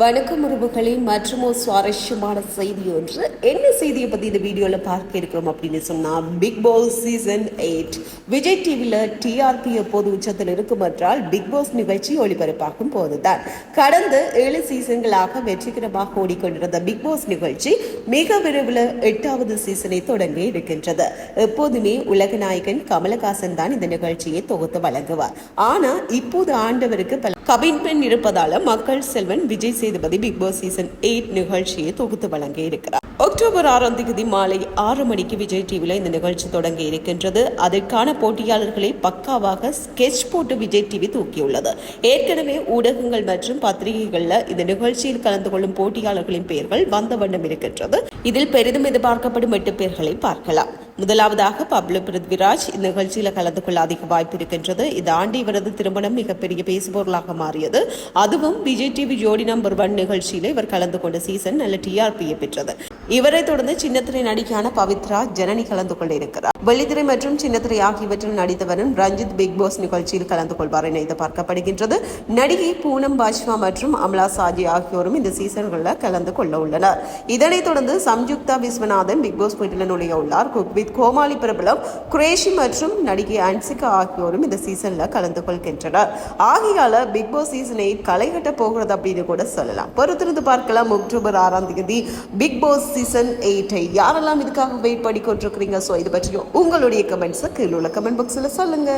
வணக்கம் உறவுகளே மற்றும் ஒரு சுவாரஸ்யமான செய்தி ஒன்று. என்ன செய்தியை பற்றி இந்த வீடியோவில் பார்க்க இருக்கிறோம் அப்படின்னு சொன்னால் Bigg Boss season eight Vijay டிவியில் டிஆர்பி எப்போது உச்சத்தில் இருக்கும் என்றால் பிக் பாஸ் நிகழ்ச்சி ஒளிபரப்பாகும் போதுதான். கடந்த ஏழு சீசன்களாக வெற்றிகரமாக ஓடிக்கொண்டிருந்த பிக் பாஸ் நிகழ்ச்சி மிக விரைவில் எட்டாவது சீசனை தொடங்கி இருக்கின்றது. எப்போதுமே உலக நாயகன் கமலஹாசன் தான் இந்த நிகழ்ச்சியை தொகுத்து வழங்குவார். ஆனால் இப்போது ஆண்டவருக்கு பல கமிட்மெண்ட் இருப்பதால மக்கள் Selvan Vijay Sethupathi Bigg Boss season eight நிகழ்ச்சியை தொகுத்து வழங்க இருக்கிறார். அக்டோபர் ஆறாம் தேதி மாலை ஆறு மணிக்கு விஜய் டிவியில் இந்த நிகழ்ச்சி தொடங்க இருக்கின்றது. அதற்கான போட்டியாளர்களை பக்காவாக ஸ்கெட்ச் போட்டு விஜய் டிவி தூக்கியுள்ளது. ஏற்கனவே ஊடகங்கள் மற்றும் பத்திரிகைகளில் இந்த நிகழ்ச்சியில் கலந்து கொள்ளும் போட்டியாளர்களின் பெயர்கள் வந்த வண்ணம் இருக்கின்றது. இதில் பெரிதும் எதிர்பார்க்கப்படும் எட்டு பேர்களை பார்க்கலாம். முதலாவதாக பப்ளு பிருத்விராஜ் இந்த நிகழ்ச்சியில கலந்து கொள்ள அதிக வாய்ப்பு இருக்கின்றது. இந்த ஆண்டு இவரது திருமணம் மிகப்பெரிய பேசுபொருளாக மாறியது. அதுவும் Vijay TV Jodi number one நிகழ்ச்சியில் இவர் கலந்து கொண்ட சீசன் நல்ல டிஆர்பியை பெற்றது. இவரை தொடர்ந்து சின்னத்திரை நடிகையான பவித்ரா ஜனனி கலந்து கொள்ள இருக்கிறார் வெள்ளித்திரை மற்றும் சின்னத்திரை ஆகியவற்றில் நடித்தவரும் ரஞ்சித் பிக் பாஸ் நிகழ்ச்சியில் கலந்து கொள்வார் என எதிர்பார்க்கப்படுகின்றது நடிகை பூனம் பாஜ்வா மற்றும் அமலா சாஜி ஆகியோரும் இந்த சீசன்களில் கலந்து கொள்ள உள்ளனர். இதனைத் தொடர்ந்து சம்யுக்தா விஸ்வநாதன் பிக் பாஸ் வீட்டில் நுழைய உள்ளார். குக் வித் கோமாளி பிரபலம் குரேஷி மற்றும் நடிகை அன்சிகா ஆகியோரும் இந்த சீசனில் கலந்து கொள்கின்றனர். ஆகியால பிக் பாஸ் சீசனை களை கட்ட போகிறது அப்படின்னு கூட சொல்லலாம். பொறுத்திருந்து பார்க்கலாம் அக்டோபர் ஆறாம் தேதி பிக் பாஸ் சீசன் எயிட்டை யாரெல்லாம் இதுக்காக வெயிட் பண்ணி கொண்டிருக்கிறீங்க? ஸோ இது பற்றியும் உங்களுடைய கமெண்ட்ஸை கீழே உள்ள கமெண்ட் பாக்ஸில் சொல்லுங்க.